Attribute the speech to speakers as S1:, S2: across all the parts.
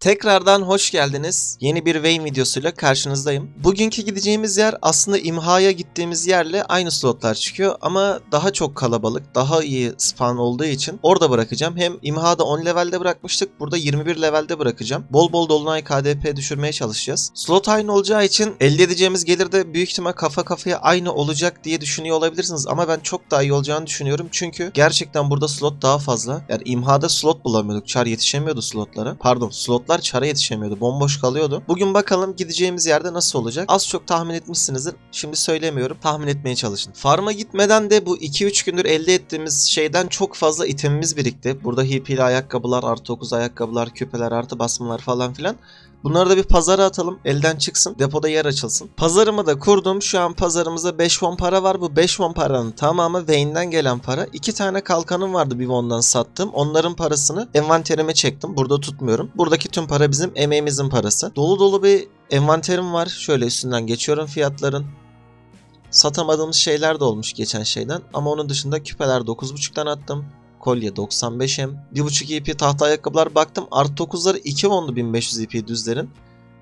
S1: Tekrardan hoş geldiniz. Yeni bir Vayne videosuyla karşınızdayım. Bugünkü gideceğimiz yer aslında imhaya gittiğimiz yerle aynı slotlar çıkıyor ama daha çok kalabalık, daha iyi spawn olduğu için orada bırakacağım. Hem imhada 10 levelde bırakmıştık, burada 21 levelde bırakacağım. Bol bol dolunay KDP düşürmeye çalışacağız. Slot aynı olacağı için elde edeceğimiz gelir de büyük ihtimal kafa kafaya aynı olacak diye düşünüyor olabilirsiniz ama ben çok daha iyi olacağını düşünüyorum. Çünkü gerçekten burada slot daha fazla. Yani imhada slot bulamıyorduk. Char yetişemiyordu slotlara. Pardon slotlar çara yetişemiyordu. Bomboş kalıyordu. Bugün bakalım gideceğimiz yerde nasıl olacak. Az çok tahmin etmişsinizdir. Şimdi söylemiyorum. Tahmin etmeye çalışın. Farm'a gitmeden de bu 2-3 gündür elde ettiğimiz şeyden çok fazla itemimiz birikti. Burada hipili ayakkabılar, artı 9 ayakkabılar, küpeler, artı basmalar falan filan. Bunları da bir pazara atalım. Elden çıksın. Depoda yer açılsın. Pazarımı da kurdum. Şu an pazarımızda 5 won para var. Bu 5 won paranın tamamı Vayne'den gelen para. 2 tane kalkanım vardı bir won'dan sattım. Onların parasını envanterime çektim. Burada tutmuyorum. Buradaki tüm para bizim emeğimizin parası. Dolu dolu bir envanterim var. Şöyle üstünden geçiyorum fiyatların. Satamadığımız şeyler de olmuş geçen şeyden. Ama onun dışında küpeler 9.5'tan attım. Kolye 95M. 1.5 EP tahta ayakkabılar baktım. Artı 9'ları 2 won'du 1500 EP düzlerin.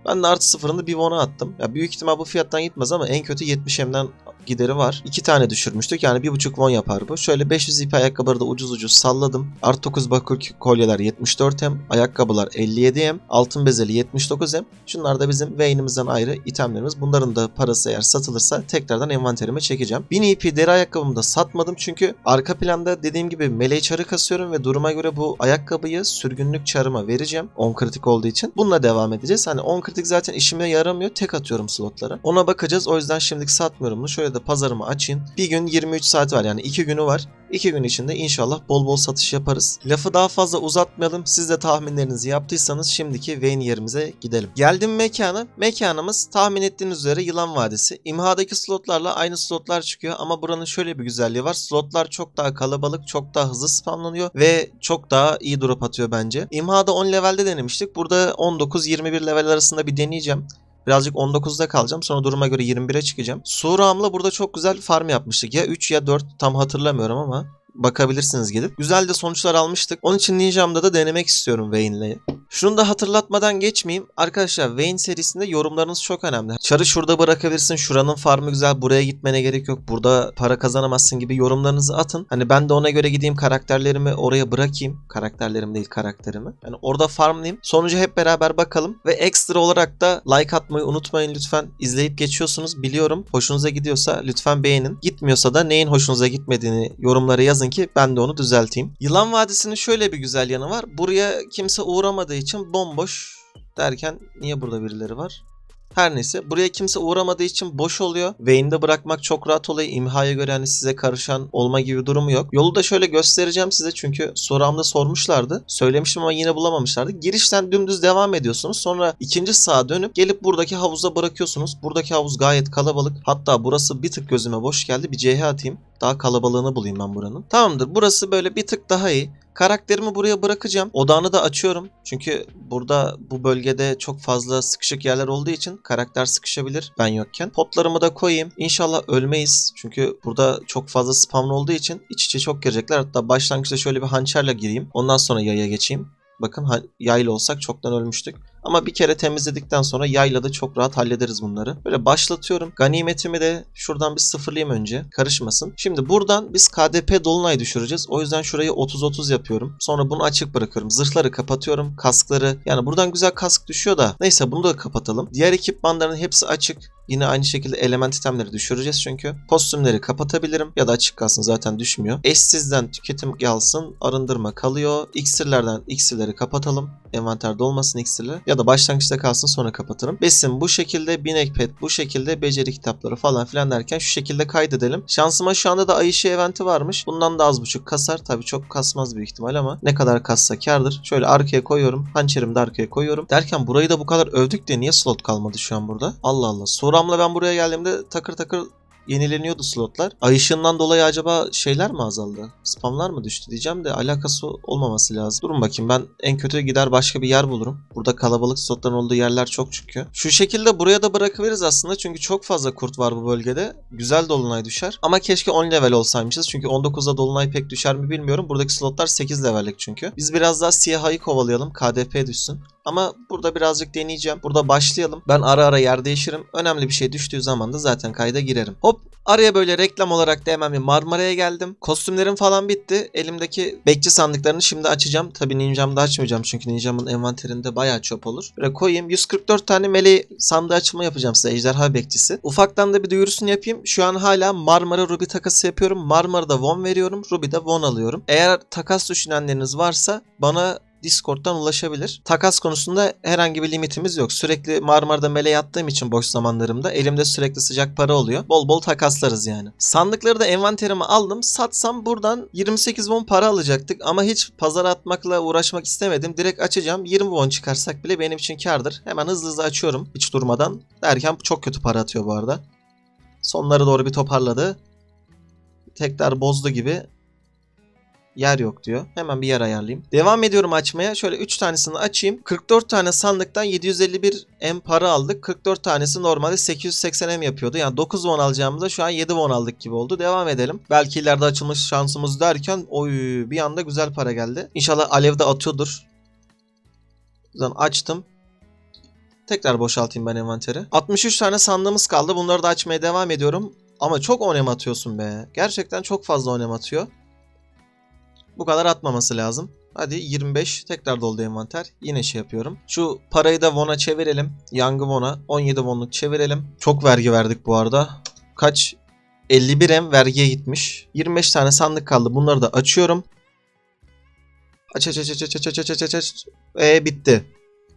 S1: Ben de artı sıfırını bir won'a attım. Ya büyük ihtimal bu fiyattan gitmez ama en kötü 70M'den gideri var. 2 tane düşürmüştük yani 1.5 won yapar bu. Şöyle 500 EP ayakkabıları da ucuz ucuz salladım. Artı 9 bakır kolyeler 74M. Ayakkabılar 57M. Altın bezeli 79M. Şunlar da bizim Vayne'imizden ayrı itemlerimiz. Bunların da parası eğer satılırsa tekrardan envanterime çekeceğim. 1000 EP deri ayakkabımı da satmadım çünkü arka planda dediğim gibi meleği çarı kasıyorum ve duruma göre bu ayakkabıyı sürgünlük çarıma vereceğim. 10 kritik olduğu için. Bununla devam edeceğiz. Hani 10 kritik zaten işime yaramıyor. Tek atıyorum slotlara. Ona bakacağız. O yüzden şimdilik satmıyorum bunu. Şöyle de pazarımı açayım. Bir gün 23 saat var yani 2 günü var. 2 gün içinde inşallah bol bol satış yaparız. Lafı daha fazla uzatmayalım. Siz de tahminlerinizi yaptıysanız şimdiki Vayne yerimize gidelim. Geldim mekana. Mekanımız tahmin ettiğiniz üzere Yılan Vadisi. İmhadaki slotlarla aynı slotlar çıkıyor ama buranın şöyle bir güzelliği var. Slotlar çok daha kalabalık, çok daha hızlı spamlanıyor ve çok daha iyi drop atıyor bence. İmhada 10 levelde denemiştik. Burada 19-21 level arasında bir deneyeceğim. Birazcık 19'da kalacağım. Sonra duruma göre 21'e çıkacağım. Suram'la burada çok güzel farm yapmıştık. Ya 3 ya 4 tam hatırlamıyorum ama bakabilirsiniz gidip. Güzel de sonuçlar almıştık. Onun için Ninja'mda da denemek istiyorum Vayne'le. Şunu da hatırlatmadan geçmeyeyim. Arkadaşlar Vayne serisinde yorumlarınız çok önemli. Çarı şurada bırakabilirsin. Şuranın farmı güzel. Buraya gitmene gerek yok. Burada para kazanamazsın gibi yorumlarınızı atın. Hani ben de ona göre gideyim karakterlerimi oraya bırakayım. Karakterlerim değil karakterimi. Yani orada farmlayayım. Sonucu hep beraber bakalım. Ve ekstra olarak da like atmayı unutmayın lütfen. İzleyip geçiyorsunuz. Biliyorum. Hoşunuza gidiyorsa lütfen beğenin. Gitmiyorsa da neyin hoşunuza gitmediğini yorumlara yazın ki ben de onu düzelteyim. Yılan Vadisi'nin şöyle bir güzel yanı var. Buraya kimse uğramadığı için bomboş derken niye burada birileri var? Her neyse buraya kimse uğramadığı için boş oluyor. Vayne'de bırakmak çok rahat oluyor. İmhaya göre hani size karışan olma gibi durumu yok. Yolu da şöyle göstereceğim size çünkü soramda sormuşlardı. Söylemiştim ama yine bulamamışlardı. Girişten dümdüz devam ediyorsunuz. Sonra ikinci sağa dönüp gelip buradaki havuza bırakıyorsunuz. Buradaki havuz gayet kalabalık. Hatta burası bir tık gözüme boş geldi. Bir CH atayım. Daha kalabalığını bulayım ben buranın. Tamamdır. Burası böyle bir tık daha iyi. Karakterimi buraya bırakacağım. Odağını da açıyorum. Çünkü burada bu bölgede çok fazla sıkışık yerler olduğu için karakter sıkışabilir ben yokken. Potlarımı da koyayım. İnşallah ölmeyiz. Çünkü burada çok fazla spamlı olduğu için iç içe çok girecekler. Hatta başlangıçta şöyle bir hançerle gireyim. Ondan sonra yaya geçeyim. Bakın yayla olsak çoktan ölmüştük. Ama bir kere temizledikten sonra yayla da çok rahat hallederiz bunları. Böyle başlatıyorum. Ganimetimi de şuradan bir sıfırlayayım önce. Karışmasın. Şimdi buradan biz KDP dolunay düşüreceğiz. O yüzden şurayı 30-30 yapıyorum. Sonra bunu açık bırakıyorum. Zırhları kapatıyorum. Kaskları. Yani buradan güzel kask düşüyor da. Neyse bunu da kapatalım. Diğer ekipmanların hepsi açık. Yine aynı şekilde element itemleri düşüreceğiz çünkü. Kostümleri kapatabilirim ya da açık kalsın zaten düşmüyor. Eşsizden tüketim kalsın, arındırma kalıyor. İksirlerden iksirleri kapatalım. Envanterde olmasın iksirler. Ya da başlangıçta kalsın sonra kapatırım. Besin bu şekilde, binek pet bu şekilde, beceri kitapları falan filan derken şu şekilde kaydedelim. Şansıma şu anda da ay ışığı eventi varmış. Bundan da az buçuk kasar. Tabii çok kasmaz büyük ihtimal ama ne kadar kassa kardır. Şöyle arkaya koyuyorum. Hançerimi de arkaya koyuyorum. Derken burayı da bu kadar övdük de niye slot kalmadı şu an burada? Allah Allah. Soramla ben buraya geldiğimde takır takır yenileniyordu slotlar. Ay ışığından dolayı acaba şeyler mi azaldı? Spamlar mı düştü diyeceğim de alakası olmaması lazım. Durun bakayım ben en kötü gider başka bir yer bulurum. Burada kalabalık slotların olduğu yerler çok çünkü. Şu şekilde buraya da bırakıveririz aslında çünkü çok fazla kurt var bu bölgede. Güzel dolunay düşer. Ama keşke 10 level olsaymışız çünkü 19'da dolunay pek düşer mi bilmiyorum. Buradaki slotlar 8 levellik çünkü. Biz biraz daha siyahayı kovalayalım. KDP düşsün. Ama burada birazcık deneyeceğim. Burada başlayalım. Ben ara ara yer değişirim. Önemli bir şey düştüğü zaman da zaten kayda girerim. Hop araya böyle reklam olarak da hemen bir Marmara'ya geldim. Kostümlerim falan bitti. Elimdeki bekçi sandıklarını şimdi açacağım. Tabii Ninjam'da açmayacağım çünkü Ninjam'ın envanterinde bayağı çöp olur. Böyle koyayım. 144 tane meleği sandığı açılma yapacağım size. Ejderha bekçisi. Ufaktan da bir duyurusunu yapayım. Şu an hala Marmara Ruby takası yapıyorum. Marmara'da won veriyorum. Ruby'de won alıyorum. Eğer takas düşünenleriniz varsa bana Discord'dan ulaşabilir. Takas konusunda herhangi bir limitimiz yok. Sürekli Marmara'da mele yattığım için boş zamanlarımda elimde sürekli sıcak para oluyor. Bol bol takaslarız yani. Sandıkları da envanterime aldım. Satsam buradan 28 won para alacaktık ama hiç pazara atmakla uğraşmak istemedim. Direkt açacağım. 20 won çıkarsak bile benim için kardır. Hemen hızlı hızlı açıyorum hiç durmadan. Derken çok kötü para atıyor bu arada. Sonlara doğru bir toparladı. Tekrar bozdu gibi yer yok diyor. Hemen bir yer ayarlayayım. Devam ediyorum açmaya. Şöyle 3 tanesini açayım. 44 tane sandıktan 751 M para aldık. 44 tanesi normalde 880 M yapıyordu. Yani 9 won alacağımızda şu an 7 won aldık gibi oldu. Devam edelim. Belki ileride açılmış şansımız derken oy bir anda güzel para geldi. İnşallah Alev de atıyordur. Buradan açtım. Tekrar boşaltayım ben envanteri. 63 tane sandığımız kaldı. Bunları da açmaya devam ediyorum. Ama çok onem atıyorsun be. Gerçekten çok fazla onem atıyor. Bu kadar atmaması lazım. Hadi 25 tekrar doldu envanter. Yine şey yapıyorum. Şu parayı da Won'a çevirelim. Yang'ı Won'a 17 Won'luk çevirelim. Çok vergi verdik bu arada. Kaç? 51 M vergiye gitmiş. 25 tane sandık kaldı. Bunları da açıyorum. Aç aç aç aç aç aç aç aç aç aç. Ee, bitti.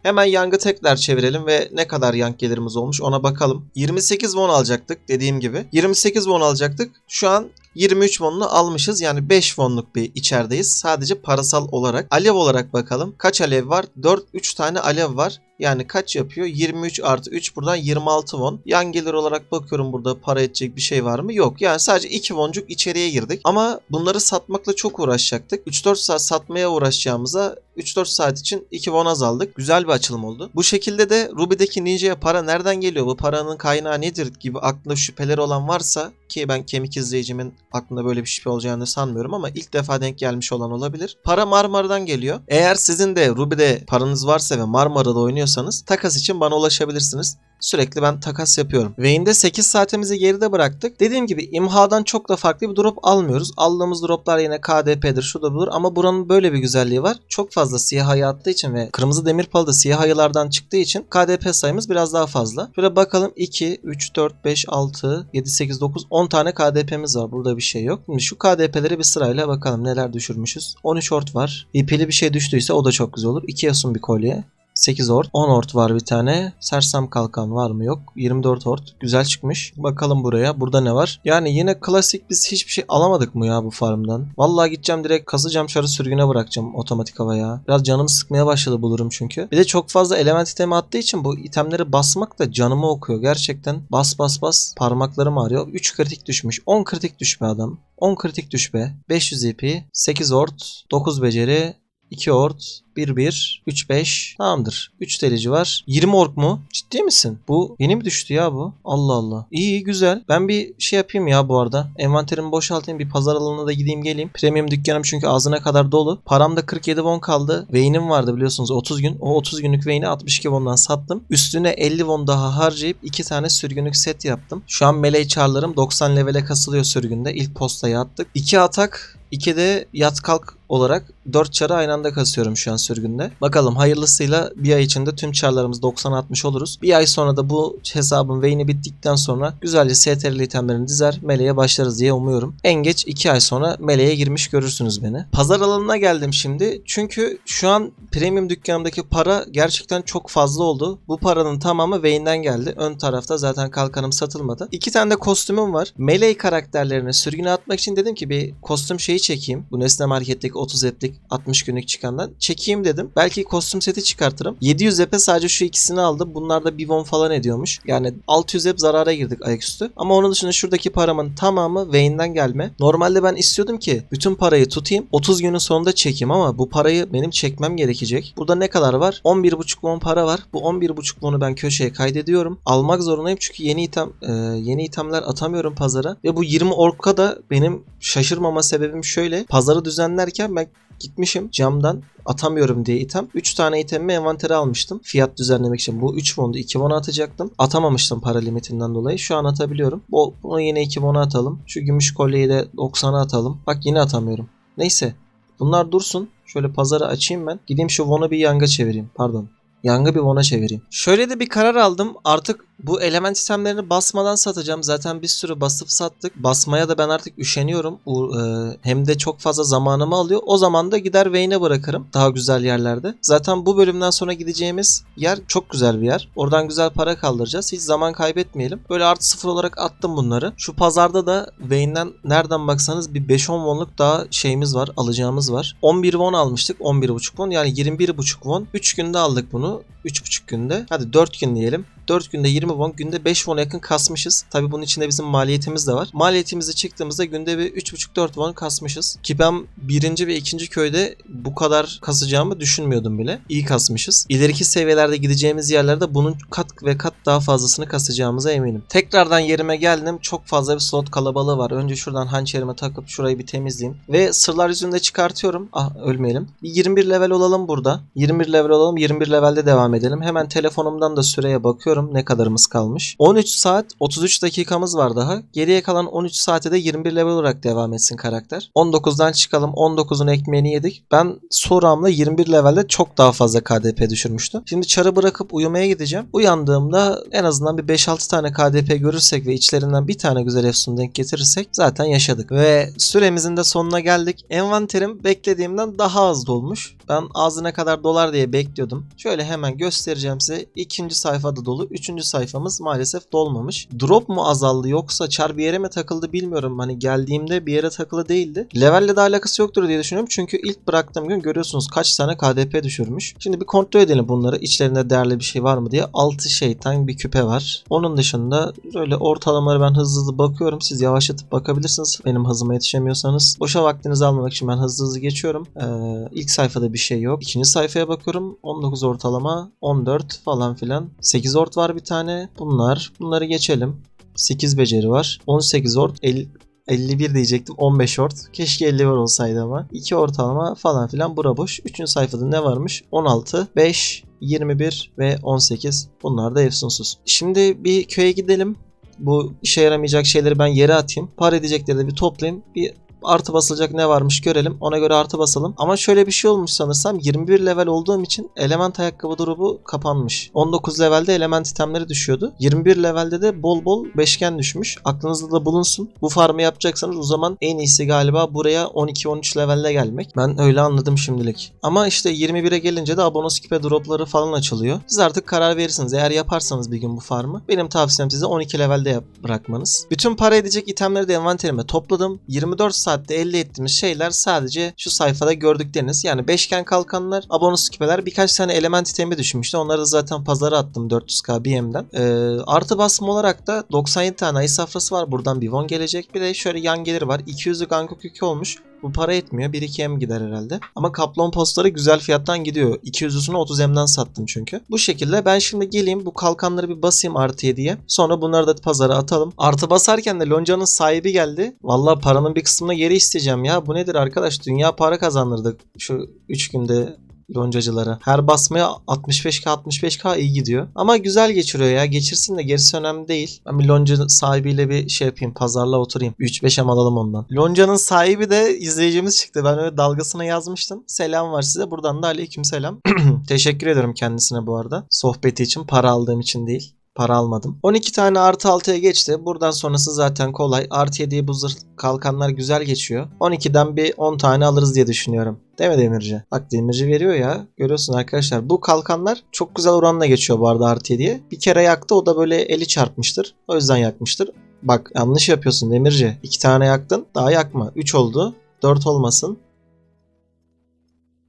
S1: Hemen Yang'ı tekrar çevirelim ve ne kadar Yang gelirimiz olmuş ona bakalım. 28 won alacaktık dediğim gibi. 28 won alacaktık. Şu an 23 won'unu almışız. Yani 5 won'luk bir içerideyiz. Sadece parasal olarak. Alev olarak bakalım. Kaç alev var? 4 3 tane alev var. Yani kaç yapıyor? 23 artı 3 buradan 26 won. Yan gelir olarak bakıyorum burada para edecek bir şey var mı? Yok. Yani sadece 2 woncuk içeriye girdik. Ama bunları satmakla çok uğraşacaktık. 3-4 saat satmaya uğraşacağımıza 3-4 saat için 2 won azaldık. Güzel bir açılım oldu. Bu şekilde de Ruby'deki Ninja'ya para nereden geliyor? Bu paranın kaynağı nedir gibi aklında şüpheleri olan varsa ki ben kemik izleyicimin aklında böyle bir şüphe olacağını sanmıyorum ama ilk defa denk gelmiş olan olabilir. Para Marmara'dan geliyor. Eğer sizin de Ruby'de paranız varsa ve Marmara'da oynuyorsanız takas için bana ulaşabilirsiniz. Sürekli ben takas yapıyorum. Vayne'de 8 saatimizi geride bıraktık. Dediğim gibi imhadan çok da farklı bir drop almıyoruz. Aldığımız droplar yine KDP'dir şu da budur ama buranın böyle bir güzelliği var. Çok fazla siyah ayı attığı için ve kırmızı demir palı da siyah ayılardan çıktığı için KDP sayımız biraz daha fazla. Şöyle bakalım 2, 3, 4, 5, 6, 7, 8, 9, 10 tane KDP'miz var. Burada bir şey yok. Şimdi şu KDP'leri bir sırayla bakalım neler düşürmüşüz. 13 ort var. İpili bir şey düştüyse o da çok güzel olur. 2 yasun bir kolye. 8 ort. 10 ort var bir tane. Sersem kalkan var mı yok. 24 ort. Güzel çıkmış. Bakalım buraya. Burada ne var? Yani yine klasik biz hiçbir şey alamadık mı ya bu farmdan? Vallahi gideceğim direkt kasacağım çarı sürgüne bırakacağım otomatik havaya. Biraz canımı sıkmaya başladı bulurum çünkü. Bir de çok fazla element itemi attığı için bu itemleri basmak da canımı okuyor. Gerçekten bas bas bas parmaklarım ağrıyor. 3 kritik düşmüş. 10 kritik düşme adam. 10 kritik düş be. 500 EP, 8 ort, 9 beceri, 2 ort, 1 1 3 5 tamamdır. 3 delici var. 20 ork mu? Ciddi misin? Bu yeni mi düştü ya bu? Allah Allah. İyi güzel. Ben bir şey yapayım ya bu arada. Envanterimi boşaltayım. Bir pazar alanına da gideyim geleyim. Premium dükkanım çünkü ağzına kadar dolu. Param da 47 won kaldı. Vayne'im vardı biliyorsunuz 30 gün. O 30 günlük Vayne'i 62 won'dan sattım. Üstüne 50 won daha harcayıp 2 tane sürgünlük set yaptım. Şu an melee çarlarım 90 levele kasılıyor sürgünde. İlk postayı attık. 2 atak 2 de yat kalk olarak 4 çarı aynı anda kasıyorum şu an sürgünde. Bakalım hayırlısıyla bir ay içinde tüm çarlarımız 90-60 oluruz. Bir ay sonra da bu hesabın veyni bittikten sonra güzelce STR'li itemlerini dizer meleğe başlarız diye umuyorum. En geç 2 ay sonra meleğe girmiş görürsünüz beni. Pazar alanına geldim şimdi. Çünkü şu an premium dükkanımdaki para gerçekten çok fazla oldu. Bu paranın tamamı Vayne'den geldi. Ön tarafta zaten kalkanım satılmadı. İki tane de kostümüm var. Melee karakterlerini sürgüne atmak için dedim ki bir kostüm şeyi çekeyim. Bu Nesne Market'teki 30 eplik 60 günlük çıkandan. Çekeyim dedim. Belki kostüm seti çıkartırım. 700 epe sadece şu ikisini aldım. Bunlar da 1 won falan ediyormuş. Yani 600 ep zarara girdik ayaküstü. Ama onun dışında şuradaki paramın tamamı Vayne'den gelme. Normalde ben istiyordum ki bütün parayı tutayım. 30 günün sonunda çekeyim ama bu parayı benim çekmem gerekecek. Burada ne kadar var? 11,5 won para var. Bu 11,5 won'u ben köşeye kaydediyorum. Almak zorundayım çünkü yeni item e, yeni itemler atamıyorum pazara. Ve bu 20 orka da benim şaşırmama sebebim şöyle. Pazarı düzenlerken gelirken ben gitmişim camdan atamıyorum diye item. 3 tane itemimi envantere almıştım. Fiyat düzenlemek için. Bu 3 won'du 2 won atacaktım. Atamamıştım para limitinden dolayı. Şu an atabiliyorum. Bu, bunu yine 2 won'a atalım. Şu gümüş kolyeyi de 90'a atalım. Bak yine atamıyorum. Neyse. Bunlar dursun. Şöyle pazarı açayım ben. Gideyim şu won'u bir yanga çevireyim. Pardon. Yangı bir won'a çevireyim. Şöyle de bir karar aldım. Artık bu element sistemlerini basmadan satacağım. Zaten bir sürü basıp sattık. Basmaya da ben artık üşeniyorum. E, hem de çok fazla zamanımı alıyor. O zaman da gider Vayne'e bırakırım. Daha güzel yerlerde. Zaten bu bölümden sonra gideceğimiz yer çok güzel bir yer. Oradan güzel para kaldıracağız. Hiç zaman kaybetmeyelim. Böyle artı sıfır olarak attım bunları. Şu pazarda da Vayne'den nereden baksanız bir 5-10 wonluk daha şeyimiz var. Alacağımız var. 11 won almıştık. 11,5 won. Yani 21,5 won. 3 günde aldık bunu. 3,5 günde. Hadi 4 gün diyelim. 4 günde 20 won, günde 5 won yakın kasmışız. Tabi bunun içinde bizim maliyetimiz de var. Maliyetimizi çıktığımızda günde bir 3,5-4 won kasmışız. Ki ben birinci ve ikinci köyde bu kadar kasacağımı düşünmüyordum bile. İyi kasmışız. İleriki seviyelerde gideceğimiz yerlerde bunun kat ve kat daha fazlasını kasacağımıza eminim. Tekrardan yerime geldim. Çok fazla bir slot kalabalığı var. Önce şuradan hançerime takıp şurayı bir temizleyeyim. Ve sırlar yüzünde çıkartıyorum. Ah ölmeyelim. Bir 21 level olalım burada. 21 level olalım. 21 levelde devam edelim. Hemen telefonumdan da süreye bakıyorum ne kadarımız kalmış. 13 saat 33 dakikamız var daha. Geriye kalan 13 saate de 21 level olarak devam etsin karakter. 19'dan çıkalım. 19'un ekmeğini yedik. Ben Soram'la 21 levelde çok daha fazla KDP düşürmüştüm. Şimdi çarı bırakıp uyumaya gideceğim. Uyandığımda en azından bir 5-6 tane KDP görürsek ve içlerinden bir tane güzel efsun denk getirirsek zaten yaşadık. Ve süremizin de sonuna geldik. Envanterim beklediğimden daha az dolmuş. Ben ağzına kadar dolar diye bekliyordum. Şöyle hemen göstereceğim size. İkinci sayfada dolu. Üçüncü sayfamız maalesef dolmamış. Drop mu azaldı yoksa çar bir yere mi takıldı bilmiyorum. Hani geldiğimde bir yere takılı değildi. Levelle de alakası yoktur diye düşünüyorum. Çünkü ilk bıraktığım gün görüyorsunuz kaç tane KDP düşürmüş. Şimdi bir kontrol edelim bunları. İçlerinde değerli bir şey var mı diye. 6 şeytan bir küpe var. Onun dışında böyle ortalamaları ben hızlı hızlı bakıyorum. Siz yavaşlatıp bakabilirsiniz. Benim hızıma yetişemiyorsanız. Boşa vaktinizi almamak için ben hızlı hızlı geçiyorum. Ee, ilk sayfada bir şey yok. İkinci sayfaya bakıyorum. 19 ortalama, 14 falan filan. 8 ort var bir tane. Bunlar. Bunları geçelim. 8 beceri var. 18 ort. 50, 51 diyecektim. 15 ort. Keşke 50 var olsaydı ama. 2 ortalama falan filan bura boş. 3. sayfada ne varmış? 16, 5, 21 ve 18. Bunlar da efsunsuz. Şimdi bir köye gidelim. Bu işe yaramayacak şeyleri ben yere atayım. Para edecekleri de bir toplayayım. Bir artı basılacak ne varmış görelim. Ona göre artı basalım. Ama şöyle bir şey olmuş sanırsam 21 level olduğum için element ayakkabı durumu kapanmış. 19 levelde element itemleri düşüyordu. 21 levelde de bol bol beşgen düşmüş. Aklınızda da bulunsun. Bu farmı yapacaksanız o zaman en iyisi galiba buraya 12-13 levelde gelmek. Ben öyle anladım şimdilik. Ama işte 21'e gelince de abonos küpe dropları falan açılıyor. Siz artık karar verirsiniz. Eğer yaparsanız bir gün bu farmı. Benim tavsiyem size 12 levelde yap bırakmanız. Bütün para edecek itemleri de envanterime topladım. 24 saat saatte elde ettiğimiz şeyler sadece şu sayfada gördükleriniz. Yani beşgen kalkanlar, abonus küpeler birkaç tane element itemi düşmüştü. Onları da zaten pazara attım 400k BM'den. Ee, artı basma olarak da 97 tane ay safrası var. Buradan bir won gelecek. Bir de şöyle yan gelir var. 200'lük Gangok yükü olmuş. Bu para etmiyor. 1-2M gider herhalde. Ama kaplon postları güzel fiyattan gidiyor. 200'lüsünü 30M'den sattım çünkü. Bu şekilde ben şimdi geleyim bu kalkanları bir basayım artı 7'ye. Sonra bunları da pazara atalım. Artı basarken de Lonca'nın sahibi geldi. Vallahi paranın bir kısmını geri isteyeceğim ya. Bu nedir arkadaş? Dünya para kazandırdık şu 3 günde loncacılara. Her basmaya 65k 65k iyi gidiyor. Ama güzel geçiriyor ya. Geçirsin de gerisi önemli değil. Ben bir lonca sahibiyle bir şey yapayım. Pazarla oturayım. 3-5 em alalım ondan. Lonca'nın sahibi de izleyicimiz çıktı. Ben öyle dalgasına yazmıştım. Selam var size. Buradan da aleyküm selam. Teşekkür ederim kendisine bu arada. Sohbeti için para aldığım için değil para almadım. 12 tane artı 6'ya geçti. Buradan sonrası zaten kolay. Artı 7'ye bu zırh kalkanlar güzel geçiyor. 12'den bir 10 tane alırız diye düşünüyorum. Değil mi Demirci? Bak Demirci veriyor ya. Görüyorsun arkadaşlar. Bu kalkanlar çok güzel oranla geçiyor bu arada artı 7'ye. Bir kere yaktı o da böyle eli çarpmıştır. O yüzden yakmıştır. Bak yanlış yapıyorsun Demirci. 2 tane yaktın. Daha yakma. 3 oldu. 4 olmasın.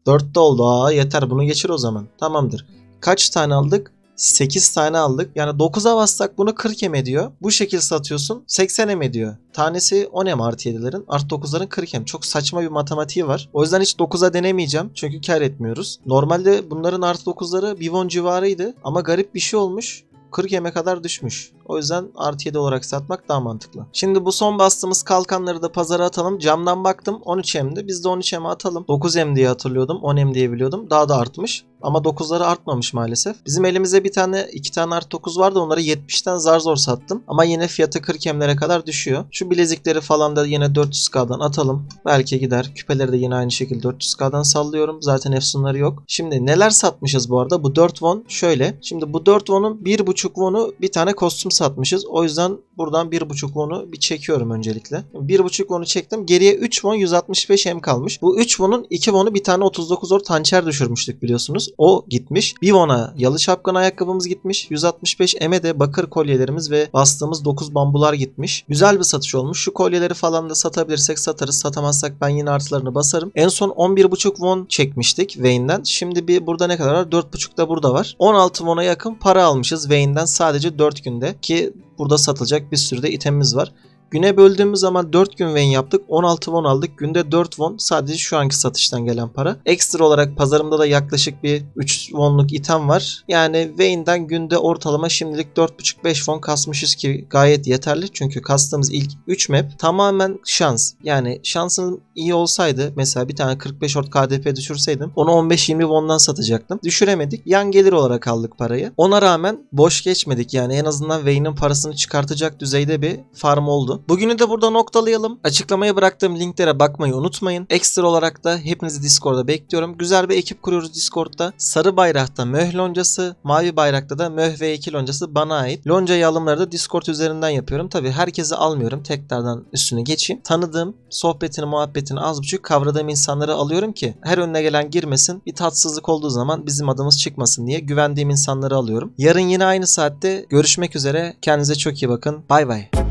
S1: 4 de oldu. Aa yeter bunu geçir o zaman. Tamamdır. Kaç tane aldık? 8 tane aldık. Yani 9'a bassak bunu 40 em ediyor. Bu şekil satıyorsun 80 em ediyor. Tanesi 10 em artı 7'lerin. Artı 9'ların 40 em. Çok saçma bir matematiği var. O yüzden hiç 9'a denemeyeceğim. Çünkü kar etmiyoruz. Normalde bunların artı 9'ları 1 won civarıydı. Ama garip bir şey olmuş. 40 eme kadar düşmüş. O yüzden artı 7 olarak satmak daha mantıklı. Şimdi bu son bastığımız kalkanları da pazara atalım. Camdan baktım 13M'di. Biz de 13M'e atalım. 9M diye hatırlıyordum. 10M diye biliyordum. Daha da artmış. Ama 9'ları artmamış maalesef. Bizim elimizde bir tane iki tane artı 9 vardı. Onları 70'ten zar zor sattım. Ama yine fiyatı 40 emlere kadar düşüyor. Şu bilezikleri falan da yine 400k'dan atalım. Belki gider. Küpeleri de yine aynı şekilde 400k'dan sallıyorum. Zaten efsunları yok. Şimdi neler satmışız bu arada? Bu 4 won şöyle. Şimdi bu 4 won'un 1.5 won'u bir tane kostüm satmışız. O yüzden buradan 1.5 won'u bir çekiyorum öncelikle. 1.5 won'u çektim. Geriye 3 won 165 em kalmış. Bu 3 won'un 2 won'u bir tane 39 or tançer düşürmüştük biliyorsunuz. O gitmiş. Bir won'a yalı şapkan ayakkabımız gitmiş. 165 eme de bakır kolyelerimiz ve bastığımız 9 bambular gitmiş. Güzel bir satış olmuş. Şu kolyeleri falan da satabilirsek satarız. Satamazsak ben yine artılarını basarım. En son 11.5 won çekmiştik Vayne'den. Şimdi bir burada ne kadar var? 4.5 da burada var. 16 won'a yakın para almışız Vayne'den sadece 4 günde ki burada satılacak bir sürü de itemimiz var. Güne böldüğümüz zaman 4 gün win yaptık. 16 won aldık. Günde 4 won sadece şu anki satıştan gelen para. Ekstra olarak pazarımda da yaklaşık bir 3 wonluk item var. Yani Wayne'den günde ortalama şimdilik 4.5-5 won kasmışız ki gayet yeterli. Çünkü kastığımız ilk 3 map tamamen şans. Yani şansın iyi olsaydı mesela bir tane 45 ort KDP düşürseydim onu 15-20 won'dan satacaktım. Düşüremedik. Yan gelir olarak aldık parayı. Ona rağmen boş geçmedik. Yani en azından Wayne'in parasını çıkartacak düzeyde bir farm oldu. Bugünü de burada noktalayalım. Açıklamaya bıraktığım linklere bakmayı unutmayın. Ekstra olarak da hepinizi Discord'da bekliyorum. Güzel bir ekip kuruyoruz Discord'da. Sarı bayrakta möh loncası, mavi bayrakta da möh ve iki loncası bana ait. Loncayı alımları da Discord üzerinden yapıyorum. Tabi herkesi almıyorum. Tekrardan üstüne geçeyim. Tanıdığım, sohbetini, muhabbetini az buçuk kavradığım insanları alıyorum ki her önüne gelen girmesin. Bir tatsızlık olduğu zaman bizim adımız çıkmasın diye güvendiğim insanları alıyorum. Yarın yine aynı saatte görüşmek üzere. Kendinize çok iyi bakın. Bay bay.